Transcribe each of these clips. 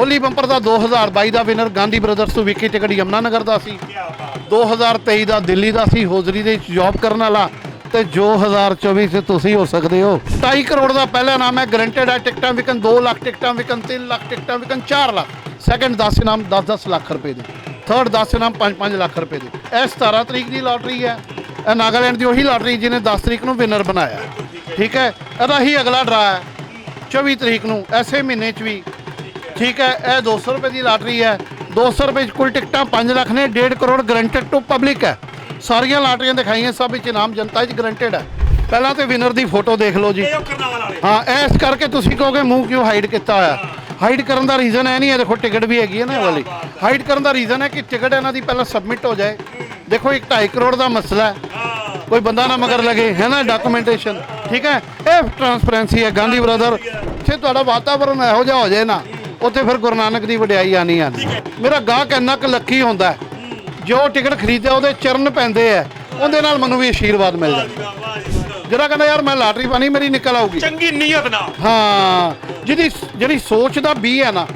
ਹੋਲੀ bumper ਦਾ 2022 ਦਾ winner Gandhi brothers ਤੋਂ ਵਿਕੀ ਟਿਕਟ ਯਮਨਾ ਨਗਰ ਦਾ ਸੀ 2023 ਦਾ ਦਿੱਲੀ ਦਾ ਸੀ, ਹੋਜ਼ਰੀ ਦੇ ਵਿੱਚ ਜੌਬ ਕਰਨ ਵਾਲਾ। ਤੇ ਜੋ 2024 ਚ ਤੁਸੀਂ ਹੋ ਸਕਦੇ ਹੋ। 2.5 ਕਰੋੜ ਦਾ ਪਹਿਲਾ ਨਾਮ ਹੈ ਗਰੰਟਡ ਹੈ, ਟਿਕਟਾਂ ਵਿਕਨ 2 ਲੱਖ, ਟਿਕਟਾਂ ਵਿਕਨ 3 ਲੱਖ, ਟਿਕਟਾਂ ਵਿਕਨ 4 ਲੱਖ। ਸੈਕੰਡ 10 ਇਨਾਮ 10-10 ਲੱਖ ਰੁਪਏ ਦੇ। ਥਰਡ 10 ਇਨਾਮ 5-5 ਲੱਖ ਰੁਪਏ ਦੇ। ਇਹ 17 ਤਰੀਕ ਦੀ ਲਾਟਰੀ ਹੈ। ਇਹ ਨਾਗਾਲੈਂਡ ਦੀ ਉਹੀ ਲਾਟਰੀ ਜਿਹਨੇ 10 ਤਰੀਕ ਨੂੰ ਵਿਨਰ ਬਣਾਇਆ। ਠੀਕ ਹੈ, ਇਹਦਾ ਹੀ ਅਗਲਾ ਡਰਾ ਹੈ। 24 ਤਰੀਕ ਨੂੰ, ਐਸੇ ਮਹੀਨੇ 'ਚ ਵੀ ਠੀਕ ਹੈ ਇਹ 200 ਰੁਪਏ ਦੀ ਲਾਟਰੀ ਹੈ। 200 ਰੁਪਏ 'ਚ ਕੁੱਲ ਟਿਕਟਾਂ 5 ਲੱਖ ਨੇ 1.5 ਕਰੋੜ ਗਰੰਟਡ ਟੂ ਪਬਲਿਕ ਹੈ। ਸਾਰੀਆਂ ਲਾਟਰੀਆਂ ਦਿਖਾਈਆਂ ਸਭ ਵਿੱਚ ਇਨਾਮ ਜਨਤਾ 'ਚ ਗਰੰਟਡ ਹੈ। ਪਹਿਲਾਂ ਤੇ ਵਿਨਰ ਦੀ ਫੋਟੋ ਦੇਖ ਲਓ ਜੀ। ਇਹ ਹਾਂ ਇਸ ਕਰਕੇ ਤੁਸੀਂ ਕਹੋਗੇ ਮੂੰਹ ਕਿਉਂ ਹਾਈਡ ਕੀਤਾ ਹੋਇਆ? ਹਾਈਡ ਕਰਨ ਦਾ ਰੀਜ਼ਨ ਹੈ ਨਹੀਂ ਹੈ ਦੇਖੋ ਟਿਕਟ ਵੀ ਹੈਗੀ ਹੈ ਨਾ ਇਹ ਵਾਲੀ। ਹਾਈਡ ਕਰਨ ਦਾ ਰੀਜ਼ਨ ਹੈ ਕਿ ਟਿਕਟ ਇਹਨਾਂ ਦੀ ਪਹਿਲਾਂ ਸਬਮਿਟ ਹੋ ਜਾਏ। ਦੇਖੋ ਇੱਕ 2.5 ਕਰੋੜ ਦਾ ਮਸਲਾ ਹੈ। ਕੋਈ ਬੰਦਾ ਨਾ ਮਗਰ ਲਗੇ ਹੈ ਨਾ ਡਾਕੂਮੈਂਟੇਸ਼ਨ ਠੀਕ ਹੈ? ਇਹ ਟਰਾਂਸਪੇਰੈਂਸੀ ਹੈ ਗਾਂਧੀ ਬ੍ਰਦਰ ਜੇ ਤੁਹਾਡਾ ਵਾਤਾਵਰਣ ਇਹੋ ਜਿਹਾ ਹੋ ਜਾਏ ਨਾ ਉੱਥੇ ਫਿਰ ਗੁਰੂ ਨਾਨਕ ਦੀ ਵਡਿਆਈ ਆਣੀ ਆਣੀ ਮੇਰਾ ਗਾਹਕ ਇੰਨਾ ਕੁ ਲੱਕੀ ਹੁੰਦਾ ਹੈ ਜੋ ਟਿਕਟ ਖਰੀਦਿਆ ਉਹਦੇ ਚਰਨ ਪੈਂਦੇ ਆ ਉਹਦੇ ਨਾਲ ਮੈਨੂੰ ਵੀ ਆਸ਼ੀਰਵਾਦ ਮਿਲ ਜਾਂਦਾ। ਜਿਹੜਾ ਕਹਿੰਦਾ ਯਾਰ ਮੈਂ ਲਾਟਰੀ ਪਾਣੀ ਮੇਰੀ ਨਿਕਲ ਆਊਗੀ। ਚੰਗੀ ਨੀਅਤ ਨਾਲ। ਹਾਂ ਜਿਹਦੀ ਜਿਹੜੀ ਸੋਚ ਦਾ ਬੀ ਹੈ ਨਾ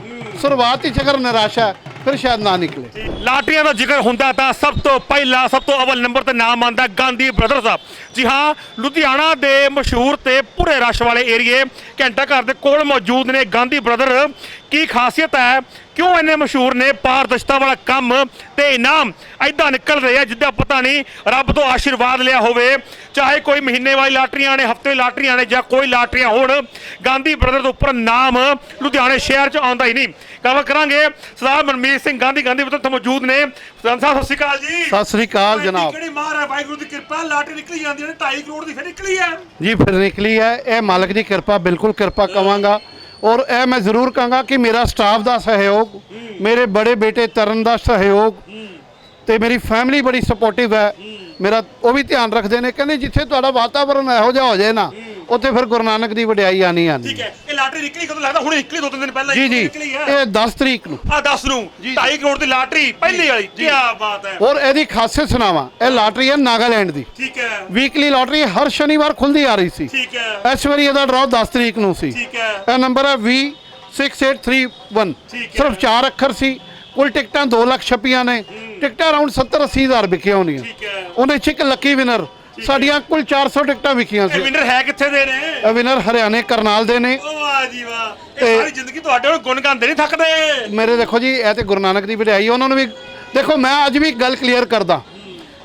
ਸ਼ੁਰੂਆਤ ਵਿੱਚ ਅਗਰ ਨਿਰਾਸ਼ਾ ਹੈ, ਫਿਰ ਸ਼ਾਇਦ ਨਾ ਨਿਕਲੇ। ਲਾਟਰੀਆਂ ਦਾ ਜ਼ਿਕਰ ਹੁੰਦਾ ਤਾਂ ਸਭ ਤੋਂ ਪਹਿਲਾਂ ਸਭ ਤੋਂ ਅਵਲ ਨੰਬਰ ਤੇ ਨਾਮ ਆਉਂਦਾ ਗਾਂਧੀ ਬ੍ਰਦਰਜ਼ ਦਾ ਜੀ ਹਾਂ ਲੁਧਿਆਣਾ ਦੇ ਮਸ਼ਹੂਰ ਤੇ ਪੂਰੇ ਰਸ਼ ਵਾਲੇ ਏਰੀਏ ਘੰਟਾ ਘਰ ਦੇ ਕੋਲ ਮੌਜੂਦ ਨੇ ਗਾਂਧੀ ਬ੍ਰਦਰ। ਕੀ ਖਾਸੀਅਤ ਹੈ? ਕਿਉਂ ਇੰਨੇ ਮਸ਼ਹੂਰ ਨੇ? ਪਾਰਦਰਸ਼ਤਾ ਵਾਲਾ ਕੰਮ ਤੇ ਇਨਾਮ ਐਦਾਂ ਨਿਕਲ ਰਹੇ ਆ ਜਿੱਦਾਂ ਪਤਾ ਨਹੀਂ ਰੱਬ ਤੋਂ ਆਸ਼ੀਰਵਾਦ ਲਿਆ ਹੋਵੇ। ਚਾਹੇ ਕੋਈ ਮਹੀਨੇ ਵਾਲੀ ਲਾਟਰੀਆਂ ਨੇ ਹਫ਼ਤੇ ਲਾਟਰੀਆਂ ਨੇ ਜਾਂ ਕੋਈ ਲਾਟਰੀਆਂ ਹੋਣ ਗਾਂਧੀ ਬ੍ਰਦਰ ਦੇ ਉੱਪਰ ਨਾਮ ਲੁਧਿਆਣੇ ਸ਼ਹਿਰ 'ਚ ਆਉਂਦਾ ਹੀ ਨਹੀਂ। ਕਵਰ ਕਰਾਂਗੇ ਸਰਦਾਰ ਮਨਮੀਤ ਸਿੰਘ ਗਾਂਧੀ ਗਾਂਧੀ ਬ੍ਰਦਰ ਤੋਂ ਮੌਜੂਦ ਨੇ। ਸਾਹਿਬ ਸਤਿ ਸ਼੍ਰੀ ਅਕਾਲ ਜੀ। ਸਤਿ ਸ੍ਰੀ ਅਕਾਲ ਜਨਾਬ। ਕਿਹੜੀ ਮਾਰ ਹੈ? ਵਾਹਿਗੁਰੂ ਦੀ ਕਿਰਪਾ ਲਾਟਰੀ ਨਿਕਲੀ ਜਾਂਦੀ ਨੇ 2.5 ਕਰੋੜ ਦੀ ਫਿਰ ਨਿਕਲੀ ਹੈ। ਜੀ ਫਿਰ ਨਿਕਲੀ ਹੈ ਇਹ ਮਾਲਕ ਦੀ ਕਿਰਪਾ ਬਿਲਕੁਲ ਕਿਰਪਾ ਕਵਾਂਗਾ। ਔਰ ਇਹ ਮੈਂ ਜ਼ਰੂਰ ਕਹਾਂਗਾ ਕਿ ਮੇਰਾ ਸਟਾਫ ਦਾ ਸਹਿਯੋਗ, ਮੇਰੇ ਬੜੇ ਬੇਟੇ ਤਰਨ ਦਾ ਸਹਿਯੋਗ ਤੇ ਮੇਰੀ ਫੈਮਿਲੀ ਬੜੀ ਸਪੋਰਟਿਵ ਹੈ। ਮੇਰਾ ਉਹ ਵੀ ਧਿਆਨ ਰੱਖਦੇ ਨੇ, ਕਹਿੰਦੇ ਜਿੱਥੇ ਤੁਹਾਡਾ ਵਾਤਾਵਰਣ ਇਹੋ ਜਿਹਾ ਹੋ ਜਾਏ ਨਾ, ਉੱਥੇ ਫਿਰ ਗੁਰੂ ਨਾਨਕ ਦੀ ਵਡਿਆਈ ਆਣੀ ਆਣੀ ਠੀਕ ਹੈ। ਲਾਟਰੀ ਨਿਕਲੀ ਕਦੋਂ ਲੱਗਦਾ ਹੁਣੇ ਨਿਕਲੀ ਦੋ ਤਿੰਨ ਦਿਨ ਪਹਿਲਾਂ ਜੀ ਨਿਕਲੀ ਹੈ ਇਹ 10 ਤਰੀਕ ਨੂੰ। ਆ 10 ਨੂੰ 2.5 ਕਰੋੜ ਦੀ ਲਾਟਰੀ ਪਹਿਲੀ ਵਾਲੀ। ਕੀ ਬਾਤ ਹੈ। ਔਰ ਇਹਦੀ ਖਾਸੀਅਤ ਸੁਣਾਵਾਂ ਇਹ ਲਾਟਰੀ ਹੈ ਨਾਗਾਲੈਂਡ ਦੀ। ਠੀਕ ਹੈ। ਵੀਕਲੀ ਲਾਟਰੀ ਹਰ ਸ਼ਨੀਵਾਰ ਖੁੱਲਦੀ ਆ ਰਹੀ ਸੀ। ਠੀਕ ਹੈ। ਇਸ ਵਾਰੀ ਇਹਦਾ ਡਰਾਅ 10 ਤਰੀਕ ਨੂੰ ਸੀ। ਠੀਕ ਹੈ। ਇਹ ਨੰਬਰ ਹੈ 26831 ਠੀਕ ਹੈ। ਸਿਰਫ 4 ਅੱਖਰ ਸੀ। ਕੁੱਲ ਟਿਕਟਾਂ 2 ਲੱਖ ਛਪੀਆਂ ਨੇ। ਟਿਕਟਾਂ ਅਰਾਊਂਡ 70 80 ਹਜ਼ਾਰ ਵਿਕੀਆਂ ਹੋਣੀਆਂ। ਉਹਦੇ ਚ ਇੱਕ ਲੱਕੀ ਵਿਨਰ ਸਾਡੀਆਂ ਕੁੱਲ 400 ਟਿਕਟਾਂ ਵਿਕੀਆਂ ਸੀ। ਵਿਨਰ ਹੈ ਕਿੱਥੇ ਦੇ ਨੇ? ਇਹ ਵਿਨਰ ਹਰਿਆਣੇ ਕਰਨਾਲ ਦੇ ਨੇ। ਵਾਹ ਜੀ ਵਾਹ ਇਹ ਤੇ- ਸਾਰੀ ਜ਼ਿੰਦਗੀ ਤੁਹਾਡੇ ਕੋਲ ਗੁਣ ਗਾਉਂਦੇ ਨਹੀਂ ਥੱਕਦੇ। ਮੇਰੇ ਦੇਖੋ ਜੀ ਇਹ ਤੇ ਗੁਰੂ ਨਾਨਕ ਦੀ ਵਡਿਆਈ ਉਹਨਾਂ ਨੂੰ ਵੀ ਦੇਖੋ ਮੈਂ ਅੱਜ ਵੀ ਗੱਲ ਕਲੀਅਰ ਕਰਦਾ।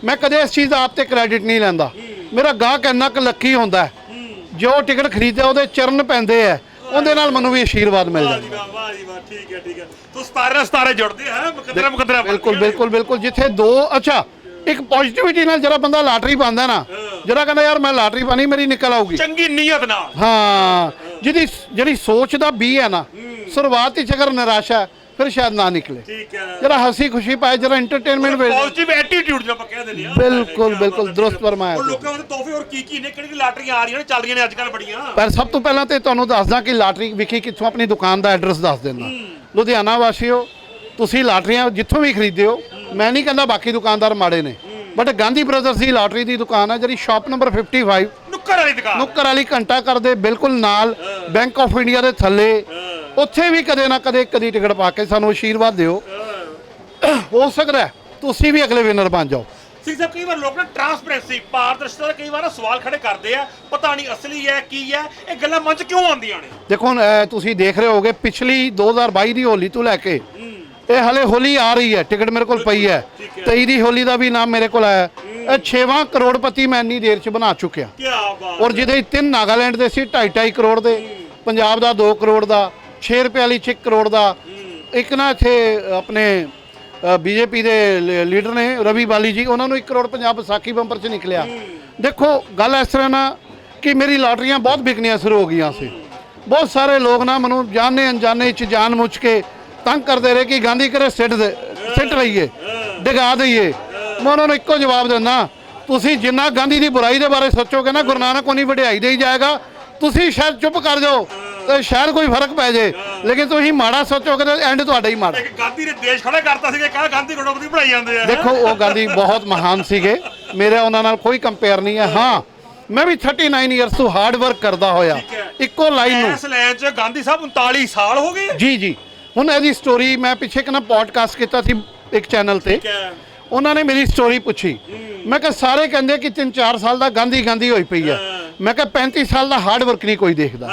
ਮੈਂ ਕਦੇ ਇਸ ਚੀਜ਼ ਦਾ ਆਪ ਤੇ ਕ੍ਰੈਡਿਟ ਨਹੀਂ ਲੈਂਦਾ। ਮੇਰਾ ਗਾਹਕ ਇੰਨਾ ਕੁ ਲੱਕੀ ਹੁੰਦਾ ਹੈ। ਜੋ ਟਿਕਟ ਖਰੀਦਿਆ ਉਹਦੇ ਚਰਨ ਪੈਂਦੇ ਆ। ਉਹਦੇ ਨਾਲ ਮੈਨੂੰ ਵੀ ਆਸ਼ੀਰਵਾਦ ਮਿਲ ਵਾਹ ਜਾਂਦਾ। ਜੀ ਵਾਹ ਵਾਹ ਜੀ ਵਾਹ ਠੀਕ ਹੈ ਠੀਕ ਹੈ। ਤੋ 17 17 ਜੁੜਦੇ ਹੈ? ਮੁਕੱਦਰਾ ਮੁਕੱਦਰਾ ਬਿਲਕੁਲ ਬਿਲਕੁਲ ਬਿਲਕੁਲ। ਜਿੱਥੇ ਦੋ ਅੱਛਾ ਇੱਕ ਪੋਜ਼ਿਟਿਵਿਟੀ ਨਾਲ ਜਿਹੜਾ ਬੰਦਾ ਲਾਟਰੀ ਪਾਉਂਦਾ ਨਾ ਜਿਹੜਾ ਕਹਿੰਦਾ ਯਾਰ ਮੈਂ ਲਾਟਰੀ ਪਾਣੀ ਮੇਰੀ ਨਿਕਲ ਆਊਗੀ। ਚੰਗੀ ਨੀਅਤ ਨਾਲ। ਹਾਂ। ਜਿਹਦੀ ਜਿਹੜੀ ਸੋਚ ਦਾ ਬੀ ਹੈ ਨਾ ਸ਼ੁਰੂਆਤ ਵਿੱਚ ਅਗਰ ਨਿਰਾਸ਼ਾ ਹੈ, ਫਿਰ ਸ਼ਾਇਦ ਨਾ ਨਿਕਲੇ। ਠੀਕ ਹੈ। ਜਿਹੜਾ ਹਸੀ ਖੁਸ਼ੀ ਪਾਏ ਜਿਹੜਾ ਐਂਟਰਟੇਨਮੈਂਟ ਵੇ ਪੋਜ਼ਿਟਿਵ ਐਟੀਟਿਊਡ ਜੋ ਆਪਾਂ ਕਹਿ ਦਿੰਦੇ ਆ ਬਿਲਕੁਲ ਬਿਲਕੁਲ ਦਰੁਸਤ ਫਰਮਾਇਆ ਤੁਸੀਂ। ਲੋਕਾਂ ਦੇ ਤੋਹਫੇ ਹੋਰ ਕੀ ਕੀ ਨੇ? ਕਿਹੜੀ ਲਾਟਰੀਆਂ ਆ ਰਹੀਆਂ ਨੇ ਚੱਲ ਰਹੀਆਂ ਨੇ ਅੱਜ ਕੱਲ ਬੜੀਆਂ। ਪਰ ਸਭ ਤੋਂ ਪਹਿਲਾਂ ਤੇ ਤੁਹਾਨੂੰ ਦੱਸਦਾ ਕਿ ਲਾਟਰੀ ਵਿਖੀ ਕਿੱਥੋਂ ਆਪਣੀ ਦੁਕਾਨ ਦਾ ਐਡਰੈਸ ਦੱਸ ਦਿੰਦਾ। ਲੁਧਿਆਣਾ ਵਾਸੀਓ ਤੁਸੀਂ ਲਾਟਰੀਆਂ ਜਿੱਥੋਂ ਵੀ ਖਰੀਦਦੇ ਹੋ। ਮੈਂ ਨਹੀਂ ਕਹਿੰਦਾ ਬਾਕੀ ਦੁਕਾਨਦਾਰ ਮਾੜੇ ਨੇ। ਬਟ ਗਾਂਧੀ ਬ੍ਰਦਰਸ ਦੀ ਲਾਟਰੀ ਦੀ ਦੁਕਾਨ ਹੈ ਜਿਹੜੀ ਸ਼ਾਪ ਨੰਬਰ 55 ਨੁੱਕਰ ਵਾਲੀ ਦੁਕਾਨ। ਨੁੱਕਰ ਵਾਲੀ ਘੰਟਾ ਘਰ ਦੇ ਬਿਲਕੁਲ ਨਾਲ ਬੈਂਕ ਆਫ ਇੰਡੀਆ ਦੇ ਥੱਲੇ। ਉੱਥੇ ਵੀ ਕਦੇ ਨਾ ਕਦੇ ਕਦੀ ਟਿਕਟ ਪਾ ਕੇ ਸਾਨੂੰ ਆਸ਼ੀਰਵਾਦ ਦਿਓ। ਹੋ। ਸਕਦਾ ਤੁਸੀਂ ਵੀ ਅਗਲੇ ਵਿਨਰ ਬਣ ਜਾਓ। ਸਿੰਘ ਸਾਹਿਬ ਕਈ ਵਾਰ ਲੋਕ ਨਾ ਟਰਾਂਸਪੇਰੈਂਸੀ ਪਾਰਦਰਸ਼ਤਾ ਦੇ ਕਈ ਵਾਰ ਸਵਾਲ ਖੜੇ ਕਰਦੇ ਆ ਪਤਾ ਨਹੀਂ ਅਸਲੀ ਹੈ ਕੀ ਹੈ ਇਹ ਗੱਲਾਂ ਮਨ ਚ ਕਿਉਂ ਆਉਂਦੀਆਂ ਨੇ? ਦੇਖੋ ਹੁਣ ਤੁਸੀਂ ਦੇਖ ਰਹੇ ਹੋਗੇ ਪਿਛਲੀ 2022 ਦੀ ਹੋਲੀ ਤੋਂ ਲੈ ਕੇ ਇਹ ਹਲੇ ਹੋਲੀ ਆ ਰਹੀ ਹੈ ਟਿਕਟ ਮੇਰੇ ਕੋਲ ਪਈ ਹੈ। 23 ਦੀ ਹੋਲੀ ਦਾ ਵੀ ਨਾਮ ਮੇਰੇ ਕੋਲ ਆਇਆ। 6ਵਾਂ ਕਰੋੜਪਤੀ ਮੈਂ ਇੰਨੀ ਦੇਰ ਚ ਬਣਾ ਚੁੱਕਿਆ। ਕੀ ਬਾਤ ਔਰ ਜਿਹਦੇ ਤਿੰਨ ਨਾਗਾਲੈਂਡ ਦੇ ਸੀ 2.5 ਕਰੋੜ ਦੇ ਪੰਜਾਬ ਦਾ 2 ਕਰੋੜ ਦਾ 6 ਰੁਪਏ ਵਾਲੀ 6 ਕਰੋੜ ਦਾ। ਇੱਕ ਨਾ ਇੱਥੇ ਆਪਣੇ ਬੀਜੇਪੀ ਦੇ ਲੀਡਰ ਨੇ ਰਵੀ ਬਾਲੀ ਜੀ ਉਹਨਾਂ ਨੂੰ 1 ਕਰੋੜ ਪੰਜਾਬ ਵਿਸਾਖੀ ਬੰਪਰ ਚ ਨਿਕਲਿਆ। ਦੇਖੋ ਗੱਲ ਇਸ ਤਰ੍ਹਾਂ ਨਾ ਕਿ ਮੇਰੀ ਲਾਟਰੀਆਂ ਬਹੁਤ ਵਿਕਣੀਆਂ ਸ਼ੁਰੂ ਹੋ ਗਈਆਂ ਸੀ। ਬਹੁਤ ਸਾਰੇ ਲੋਕ ਨਾ ਮੈਨੂੰ ਜਾਣੇ ਅਣਜਾਣੇ ਚ ਜਾਣ ਮੁੱਚ ਕੇ ਤੰਗ ਕਰਦੇ ਰਹੇ ਕਿ ਗਾਂਧੀ ਕਰੇ ਸਿੱਟ ਦੇ ਸਿੱਟ ਲਈਏ ਡਗਾ ਦਈਏ। ਮੈਂ ਉਹਨਾਂ ਨੂੰ ਇੱਕੋ ਜਵਾਬ ਦਿੰਦਾ ਤੁਸੀਂ ਜਿੰਨਾ ਗਾਂਧੀ ਦੀ ਬੁਰਾਈ ਦੇ ਬਾਰੇ ਸੋਚੋਗੇ ਨਾ ਗੁਰੂ ਨਾਨਕ ਉਨੀ ਵਡਿਆਈ ਦੇਈ ਜਾਏਗਾ। ਤੁਸੀਂ ਸ਼ਾਇਦ ਚੁੱਪ ਕਰ ਜਾਓ ਤੇ ਸ਼ਾਇਦ ਕੋਈ ਫ਼ਰਕ ਪੈ ਜੇ ਲੇਕਿਨ ਤੁਸੀਂ ਮਾੜਾ ਸੋਚੋਗੇ ਤਾਂ ਐਂਡ ਤੁਹਾਡਾ ਹੀ ਮਾੜਾ। ਇੱਕ ਗਾਂਧੀ ਨੇ ਦੇਸ਼ ਖੜਾ ਕਰਤਾ ਸੀਗਾ ਕਹਾ ਗਾਂਧੀ ਕਰੋੜਪਤੀ ਬਣਾਈ ਜਾਂਦੇ ਆ। ਦੇਖੋ ਉਹ ਗਾਂਧੀ ਬਹੁਤ ਮਹਾਨ ਸੀਗੇ ਮੇਰਾ ਉਹਨਾਂ ਨਾਲ ਕੋਈ ਕੰਪੇਅਰ ਨਹੀਂ ਹੈ। ਹਾਂ ਮੈਂ ਵੀ 39 ਇਅਰਸ ਤੋਂ ਹਾਰਡ ਵਰਕ ਕਰਦਾ ਹੋਇਆ। ਇੱਕੋ ਲਾਈਨ ਨੂੰ। ਇਸ ਲਾਈਨ ਚ ਗਾਂਧੀ ਸਾਹਿਬ 39 ਸਾਲ ਹੋ ਗਏ? ਜੀ ਜੀ। ਹੁਣ ਇਹਦੀ ਸਟੋਰੀ ਮੈਂ ਪਿੱਛੇ ਕਿਨਾ ਪੋਡਕਾਸਟ ਕੀਤਾ ਸੀ ਇੱਕ ਚੈਨਲ ਤੇ। ਉਹਨਾਂ ਨੇ ਮੇਰੀ ਸਟੋਰੀ ਪੁੱਛੀ। ਮੈਂ ਕਿਹਾ ਸਾਰੇ ਕਹਿੰਦੇ ਕਿ 3-4 ਸਾਲ ਦਾ ਗਾਂਧੀ ਗਾਂਧੀ ਹੋਈ ਪਈ ਹੈ। ਮੈਂ ਕਿਹਾ 35 ਸਾਲ ਦਾ ਹਾਰਡ ਵਰਕ ਨਹੀਂ ਕੋਈ ਦੇਖਦਾ।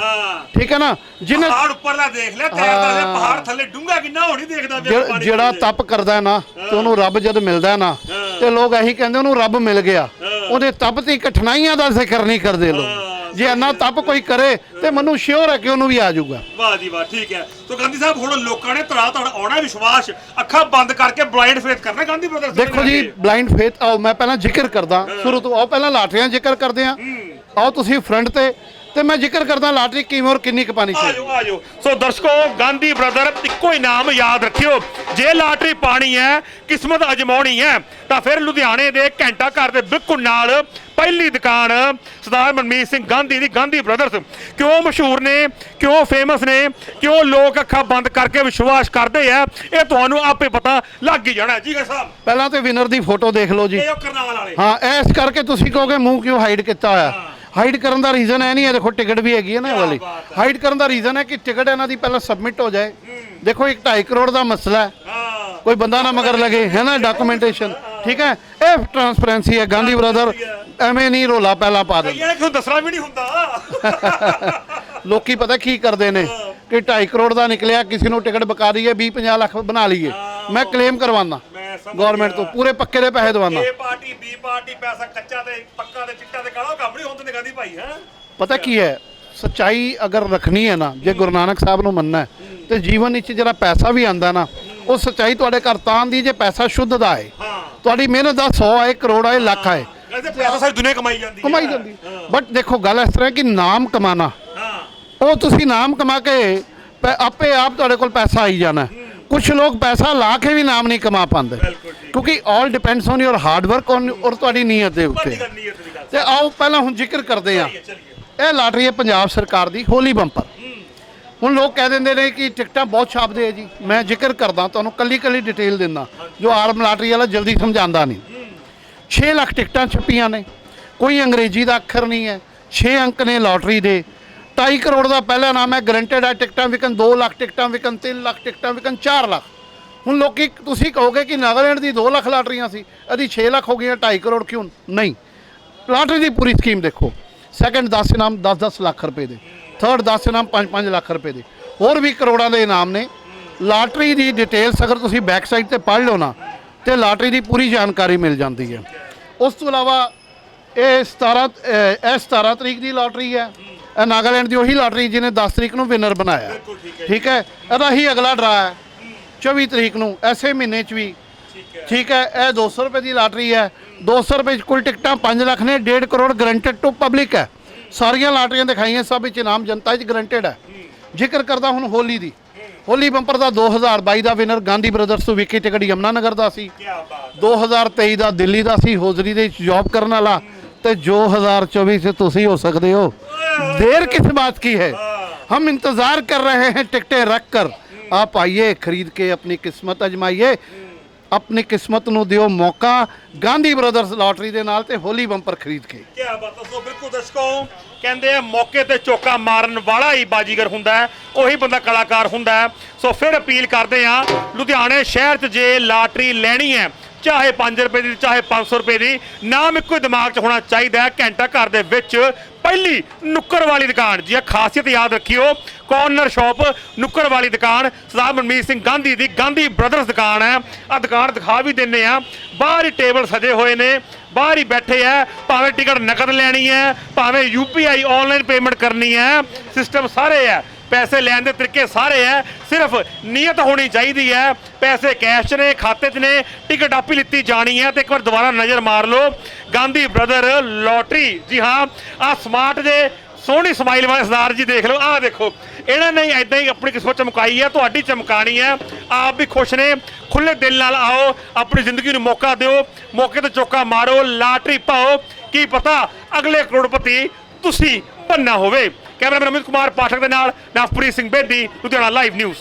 ਠੀਕ ਹੈ ਨਾ? ਜਿਹਨੇ ਪਹਾੜ ਉੱਪਰਲਾ ਦੇਖ ਲਿਆ ਤੈਰਦਾ ਜਿਹਾ ਪਹਾੜ ਥੱਲੇ ਡੂੰਘਾ ਕਿੰਨਾ ਹੋਣੀ ਦੇਖਦਾ ਜਿਹੜਾ- ਦੇ। ਤਪ ਕਰਦਾ ਨਾ ਤੇ ਉਹਨੂੰ ਰੱਬ ਜਦ ਮਿਲਦਾ ਨਾ ਤੇ ਲੋਕ ਇਹੀ ਕਹਿੰਦੇ ਉਹਨੂੰ ਰੱਬ ਮਿਲ ਗਿਆ। ਉਹਦੇ ਤਪ ਤੇ ਕਠਿਨਾਈਆਂ ਦਾ ਜ਼ਿਕਰ ਨਹੀਂ ਕਰਦੇ ਲੋਕ। ਜੇ ਇੰਨਾ ਤਪ ਕੋਈ ਕਰੇ ਤੇ ਮੈਨੂੰ ਸ਼ੋਰ ਹੈ ਕਿ ਉਹਨੂੰ ਵੀ ਆ ਜਾਊਗਾ। ਵਾਹ ਜੀ ਵਾਹ ਠੀਕ ਹੈ। ਸੋ ਗਾਂਧੀ ਸਾਹਿਬ ਹੁਣ ਲੋਕਾਂ ਨੇ ਤੜਾ ਤੜ ਆਉਣਾ ਵਿਸ਼ਵਾਸ ਅੱਖਾਂ ਬੰਦ ਕਰਕੇ ਬਲਾਈਂਡ ਫੇਥ ਕਰਨਾ ਗਾਂਧੀ ਬ੍ਰਦਰਸ ਦੇ ਦੇਖੋ ਜੀ ਬਲਾਈਂਡ ਫੇਥ ਆਓ ਮੈਂ ਪਹਿਲਾਂ ਜ਼ਿਕਰ ਕਰਦਾ ਸ਼ੁਰੂ ਤੋਂ ਆਓ ਪਹਿਲਾਂ ਲਾਟਰੀਆਂ ਜ਼ਿਕਰ ਕਰਦੇ ਆ ਆਓ ਤੁਸੀਂ ਫਰੰਟ ਤੇ ਤੇ ਮੈਂ ਜ਼ਿਕਰ ਕਰਦਾ ਲਾਟਰੀ ਕਿਵੇਂ ਔਰ ਕਿੰਨੀ ਕਪਾਣੀ ਆ ਚਾਹੀਦੀ ਜਾਓ ਆ ਜਾਓ ਸੋ ਦਰਸ਼ਕੋ ਗਾਂਧੀ ਬ੍ਰਦਰ ਇੱਕੋ ਹੀ ਨਾਮ ਯਾਦ ਰੱਖਿਓ। ਜੇ ਲਾਟਰੀ ਪਾਣੀ ਹੈ ਕਿਸਮਤ ਅਜਮਾਉਣੀ ਹੈ ਤਾਂ ਫਿਰ ਲੁਧਿਆਣੇ ਦੇ ਘੰਟਾ ਘਰ ਦੇ ਬਿਲਕੁਲ ਨਾਲ ਪਹਿਲੀ ਦੁਕਾਨ ਸਰਦਾਰ ਮਨਮੀਤ ਸਿੰਘ ਗਾਂਧੀ ਦੀ ਗਾਂਧੀ ਬ੍ਰਦਰਸ। ਕਿਉਂ ਮਸ਼ਹੂਰ ਨੇ? ਕਿਉਂ ਫੇਮਸ ਨੇ? ਕਿਉਂ ਲੋਕ ਅੱਖਾਂ ਬੰਦ ਕਰਕੇ ਵਿਸ਼ਵਾਸ ਕਰਦੇ ਆ? ਇਹ ਤੁਹਾਨੂੰ ਆਪੇ ਪਤਾ ਲੱਗ ਹੀ ਜਾਣਾ ਜੀ ਸਾਹਿਬ। ਪਹਿਲਾਂ ਤੇ ਵਿਨਰ ਦੀ ਫੋਟੋ ਦੇਖ ਲਓ ਜੀ। ਇਹ ਉਹ ਕਰਨਾਲ ਵਾਲੇ। ਹਾਂ ਇਸ ਕਰਕੇ ਤੁਸੀਂ ਕਹੋਗੇ ਮੂੰਹ ਕਿਉਂ ਹਾਈਡ ਕੀਤਾ ਹੋਇਆ? ਹਾਈਡ ਕਰਨ ਦਾ ਰੀਜ਼ਨ ਹੈ ਨਹੀਂ ਹੈ ਦੇਖੋ ਟਿਕਟ ਵੀ ਹੈਗੀ ਹੈ ਨਾ ਇਹ ਵਾਲੀ। ਹਾਈਡ ਕਰਨ ਦਾ ਰੀਜ਼ਨ ਹੈ ਕਿ ਟਿਕਟ ਇਹਨਾਂ ਦੀ ਪਹਿਲਾਂ ਸਬਮਿਟ ਹੋ ਜਾਏ। ਦੇਖੋ ਇੱਕ 2.5 ਕਰੋੜ ਦਾ ਮਸਲਾ ਹੈ। ਕੋਈ ਬੰਦਾ ਨਾ ਮਗਰ ਲਗੇ ਹੈ ਨਾ ਡਾਕੂਮੈਂਟੇਸ਼ਨ ਠੀਕ ਹੈ? ਇਹ ਟਰਾਂਸਪੇਰੈਂਸੀ ਹੈ ਗਾਂਧੀ ਬ੍ਰਦਰ ਐਵੇਂ ਨਹੀਂ ਰੋਲਾ ਪਹਿਲਾਂ ਪਾ ਦੇ ਨੇ ਕਿਉਂ ਦੱਸਣਾ ਵੀ ਨਹੀਂ ਹੁੰਦਾ। ਲੋਕੀ ਪਤਾ ਕੀ ਕਰਦੇ ਨੇ ਕਿ 2.5 ਕਰੋੜ ਦਾ ਨਿਕਲਿਆ ਕਿਸੇ ਨੂੰ ਟਿਕਟ ਬਕਾ ਦਈਏ 20 50 ਲੱਖ ਬਣਾ ਲਈਏ। ਮੈਂ ਕਲੇਮ ਸਮਝ ਗਵਰਨਮੈਂਟ ਤੋਂ ਪੂਰੇ ਪੱਕੇ ਦੇ ਪੈਸੇ ਦਵਾਉਣਾ ਏ ਪਾਰਟੀ ਬੀ ਪਾਰਟੀ ਪੈਸਾ ਕੱਚਾ ਤੇ ਪੱਕਾ ਤੇ ਚਿੱਟਾ ਤੇ ਕਾਲਾ ਉਹ ਕੰਮ ਨਹੀਂ ਹੁੰਦੇ ਨੇ ਗਾਂਧੀ ਭਾਈ ਹੈ? ਪਤਾ ਕੀ ਹੈ? ਸੱਚਾਈ ਅਗਰ ਰੱਖਣੀ ਹੈ ਨਾ ਜੇ ਗੁਰੂ ਨਾਨਕ ਸਾਹਿਬ ਨੂੰ ਮੰਨਣਾ ਹੈ ਤੇ ਜੀਵਨ ਵਿੱਚ ਜਿਹੜਾ ਪੈਸਾ ਵੀ ਆਂਦਾ ਨਾ ਉਹ ਸੱਚਾਈ ਤੁਹਾਡੇ ਘਰ ਤਾਂ ਆਂਦੀ ਜੇ ਪੈਸਾ ਸ਼ੁੱਧ ਦਾ ਹੈ। ਤੁਹਾਡੀ ਮਿਹਨਤ ਦਾ 100 ਆਏ ਕਰੋੜ ਆਏ ਲੱਖ ਆਏ ਕਹਿੰਦੇ ਪੈਸਾ ਸਾਰੀ ਦੁਨੀਆ ਕਮਾਈ ਜਾਂਦੀ ਹੈ। ਕਮਾਈ ਜਾਂਦੀ ਬਟ ਦੇਖੋ ਗੱਲ ਇਸ ਤਰ੍ਹਾਂ ਕਿ ਨਾਮ ਕਮਾਣਾ। ਹਾਂ। ਉਹ ਤੁਸੀਂ ਨਾਮ ਕਮਾ ਕੇ ਆਪੇ ਆਪ ਤੁਹਾਡੇ ਕੋਲ ਪੈਸਾ ਆਈ ਜਾਣਾ। ਕੁਝ ਲੋਕ ਪੈਸਾ ਲਾ ਕੇ ਵੀ ਨਾਮ ਨਹੀਂ ਕਮਾ ਪਾਉਂਦੇ। ਕਿਉਂਕਿ all depends on your hard work ਔਰ ਤੁਹਾਡੀ ਨੀਅਤ ਦੇ ਉੱਤੇ। ਤੇ ਆਓ ਪਹਿਲਾਂ ਹੁਣ ਜ਼ਿਕਰ ਕਰਦੇ ਆ ਇਹ ਲਾਟਰੀ ਹੈ ਪੰਜਾਬ ਸਰਕਾਰ ਦੀ ਹੋਲੀ ਬੰਪਰ। ਹੁਣ ਲੋਕ ਕਹਿ ਦਿੰਦੇ ਨੇ ਕਿ ਟਿਕਟਾਂ ਬਹੁਤ ਛਾਪਦੇ ਆ ਜੀ। ਮੈਂ ਜ਼ਿਕਰ ਕਰਦਾ ਤੁਹਾਨੂੰ ਕੱਲੀ ਕੱਲੀ ਡਿਟੇਲ ਦਿੰਦਾ ਜੋ ਆਰਮ ਲਾਟਰੀ ਵਾਲਾ ਜਲਦੀ ਸਮਝਾਉਂਦਾ ਨਹੀਂ। 6 ਲੱਖ ਟਿਕਟਾਂ ਛਪੀਆਂ ਨੇ। ਕੋਈ ਅੰਗਰੇਜ਼ੀ ਦਾ ਅੱਖਰ ਨਹੀਂ ਹੈ। 6 ਅੰਕ ਨੇ ਲਾਟਰੀ ਦੇ। 2.5 ਕਰੋੜ ਦਾ ਪਹਿਲਾ ਨਾਮ ਹੈ ਗਰੰਟਡ ਹੈ, ਟਿਕਟਾਂ ਵਿਕਣ 2 ਲੱਖ, ਟਿਕਟਾਂ ਵਿਕਣ 3 ਲੱਖ, ਟਿਕਟਾਂ ਵਿਕਣ 4 ਲੱਖ। ਹੁਣ ਲੋਕੀ, ਤੁਸੀਂ ਕਹੋਗੇ ਕਿ ਨਾਗਾਲੈਂਡ ਦੀ 2 ਲੱਖ ਲਾਟਰੀਆਂ ਸੀ, ਇਹਦੀ 6 ਲੱਖ ਹੋ ਗਈਆਂ 2.5 ਕਰੋੜ ਕਿਉਂ? ਨਹੀਂ। ਲਾਟਰੀ ਦੀ ਪੂਰੀ ਸਕੀਮ ਦੇਖੋ। ਸੈਕੰਡ 10 ਇਨਾਮ 10-10 ਲੱਖ ਰੁਪਏ ਦੇ। ਥਰਡ 10 ਇਨਾਮ 5-5 ਲੱਖ ਰੁਪਏ ਦੇ। ਹੋਰ ਵੀ ਕਰੋੜਾਂ ਦੇ ਇਨਾਮ ਨੇ। ਲਾਟਰੀ ਦੀ ਡਿਟੇਲਸ ਅਗਰ ਤੁਸੀਂ ਬੈਕ ਸਾਈਡ ਤੇ ਪੜ੍ਹ ਲਓ ਨਾ, ਤੇ ਲਾਟਰੀ ਦੀ ਪੂਰੀ ਜਾਣਕਾਰੀ ਮਿਲ ਜਾਂਦੀ ਹੈ। ਉਸ ਤੋਂ ਇਲਾਵਾ ਇਹ 17 ਇਹ 17 ਤਰੀਕ ਦੀ ਲਾਟਰੀ ਹੈ। ਇਹ ਨਾਗਾਲੈਂਡ ਦੀ ਉਹੀ ਲਾਟਰੀ ਜਿਹਨੇ 10 ਤਰੀਕ ਨੂੰ ਵਿਨਰ ਬਣਾਇਆ। ਠੀਕ ਹੈ ਇਹਦਾ ਹੀ ਅਗਲਾ ਡਰਾ ਹੈ। 24 ਤਰੀਕ ਨੂੰ ਐਸੇ ਮਹੀਨੇ 'ਚ ਵੀ। ਠੀਕ ਹੈ। ਇਹ 200 ਰੁਪਏ ਦੀ ਲਾਟਰੀ ਹੈ। 200 ਰੁਪਏ 'ਚ ਕੁੱਲ ਟਿਕਟਾਂ 5 ਲੱਖ ਨੇ 1.5 ਕਰੋੜ ਗਰੰਟਡ ਟੂ ਪਬਲਿਕ ਹੈ। ਸਾਰੀਆਂ ਲਾਟਰੀਆਂ ਦਿਖਾਈਆਂ ਸਭ ਵਿੱਚ ਇਨਾਮ ਜਨਤਾ 'ਚ ਗਰੰਟਡ ਹੈ। ਜ਼ਿਕਰ ਕਰਦਾ ਹੁਣ ਹੋਲੀ ਦੀ। ਹੋਲੀ ਬੰਪਰ ਦਾ 2022 ਦਾ ਵਿਨਰ ਗਾਂਧੀ ਬ੍ਰਦਰਸ ਤੋਂ ਵਿਕੀ ਟਿਕਟ ਯਮਨਾ ਨਗਰ ਦਾ ਸੀ। ਕੀ ਬਾਤ 2023 ਦਾ ਦਿੱਲੀ ਦਾ ਸੀ ਹੋਜ਼ਰੀ ਦੇ ਜੌਬ ਕਰਨ ਵਾਲਾ। ਤੇ ਜੋ 2024 से ਤੁਸੀਂ ਹੋ ਸਕਦੇ ਹੋ देर किस बात की है हम इंतजार कर रहे हैं टिकटें रख कर आप आइए खरीद के अपनी किस्मत अजमाइए ਆਪਣੀ ਕਿਸਮਤ ਨੂੰ ਦਿਓ ਮੌਕਾ ਗਾਂਧੀ ਬ੍ਰਦਰਸ ਲਾਟਰੀ ਦੇ ਨਾਲ ਤੇ ਹੋਲੀ ਬੰਪਰ ਖਰੀਦ ਕੇ ਕੀ ਬਾਤ ਹੈ ਸੋ ਬਿਲਕੁਲ ਦਰਸ਼ਕੋ ਕਹਿੰਦੇ ਆ ਮੌਕੇ ਤੇ ਚੋਕਾ ਮਾਰਨ ਵਾਲਾ ਹੀ ਬਾਜੀਗਰ ਹੁੰਦਾ ਹੈ ਉਹੀ ਬੰਦਾ ਕਲਾਕਾਰ ਹੁੰਦਾ ਹੈ ਸੋ ਫਿਰ ਅਪੀਲ ਕਰਦੇ ਆ ਲੁਧਿਆਣੇ ਸ਼ਹਿਰ 'ਚ ਜੇ ਲਾਟਰੀ ਲੈਣੀ ਹੈ ਚਾਹੇ 5 ਰੁਪਏ ਦੀ, ਚਾਹੇ 500 ਰੁਪਏ ਦੀ, ਨਾਮ ਇੱਕੋ ਹੀ ਦਿਮਾਗ 'ਚ ਹੋਣਾ ਚਾਹੀਦਾ ਹੈ। ਘੰਟਾ ਘਰ ਦੇ ਵਿੱਚ ਪਹਿਲੀ ਨੁੱਕਰ ਵਾਲੀ ਦੁਕਾਨ। ਜੀ ਇਹ ਖਾਸੀਅਤ ਯਾਦ ਰੱਖਿਓ ਕਾਰਨਰ ਸ਼ਾਪ ਨੁੱਕਰ ਵਾਲੀ ਦੁਕਾਨ। ਸਰਦਾਰ ਮਨਮੀਤ ਸਿੰਘ ਗਾਂਧੀ ਦੀ ਗਾਂਧੀ ਬ੍ਰਦਰਸ ਦੁਕਾਨ ਹੈ। ਆ ਦੁਕਾਨ ਦਿਖਾ ਵੀ ਦਿੰਨੇ ਆ ਬਾਹਰ ਹੀ ਟੇਬਲ ਸਜੇ ਹੋਏ ਨੇ। ਬਾਹਰ ਹੀ ਬੈਠੇ ਆ ਭਾਵੇਂ ਟਿਕਟ ਨਕਦ ਲੈਣੀ ਹੈ, ਭਾਵੇਂ ਯੂਪੀਆਈ ਆਨਲਾਈਨ ਪੇਮੈਂਟ ਕਰਨੀ ਹੈ। ਸਿਸਟਮ ਸਾਰੇ ਹੈ। ਪੈਸੇ ਲੈਣ ਦੇ ਤਰੀਕੇ ਸਾਰੇ ਹੈ ਸਿਰਫ ਨੀਅਤ ਹੋਣੀ ਚਾਹੀਦੀ ਹੈ ਪੈਸੇ ਕੈਸ਼ 'ਚ ਨੇ, ਖਾਤੇ 'ਚ ਨੇ, ਟਿਕਟ ਆਪੀ ਲਿੱਤੀ ਜਾਣੀ ਹੈ ਤੇ ਇੱਕ ਵਾਰ ਦੁਬਾਰਾ ਨਜ਼ਰ ਮਾਰ ਲਓ। ਗਾਂਧੀ ਬ੍ਰਦਰ ਲੋਟਰੀ, ਜੀ ਹਾਂ ਆ ਸਮਾਰਟ ਦੇ ਸੋਹਣੀ ਸਮਾਈਲ ਵਾਲੇ ਸਰਦਾਰ ਜੀ ਦੇਖ ਲਓ, ਆਹ ਦੇਖੋ। ਇਹਨਾਂ ਨੇ ਐਦਾਂ ਹੀ ਆਪਣੀ ਕਿਸਮਤ ਚਮਕਾਈ ਹੈ ਤੁਹਾਡੀ ਚਮਕਾਣੀ ਹੈ ਆਪ ਵੀ ਖੁਸ਼ ਨੇ ਖੁੱਲੇ ਦਿਲ ਨਾਲ ਆਓ, ਆਪਣੀ ਜ਼ਿੰਦਗੀ ਨੂੰ ਮੌਕਾ ਦਿਓ, ਮੌਕੇ ਤੇ ਚੌਕਾ ਮਾਰੋ, ਲਾਟਰੀ ਪਾਓ। ਕੀ ਪਤਾ ਅਗਲੇ ਕਰੋੜਪਤੀ ਤੁਸੀਂ ਬੰਨਾ ਹੋਵੇ। ਕੈਮਰਾਮੈਨ ਅਮਿਤ ਕੁਮਾਰ ਪਾਠਕ ਦੇ ਨਾਲ ਨਵਪ੍ਰੀਤ ਸਿੰਘ ਬੇਦੀ ਲੁਧਿਆਣਾ ਲਾਈਵ ਨਿਊਜ਼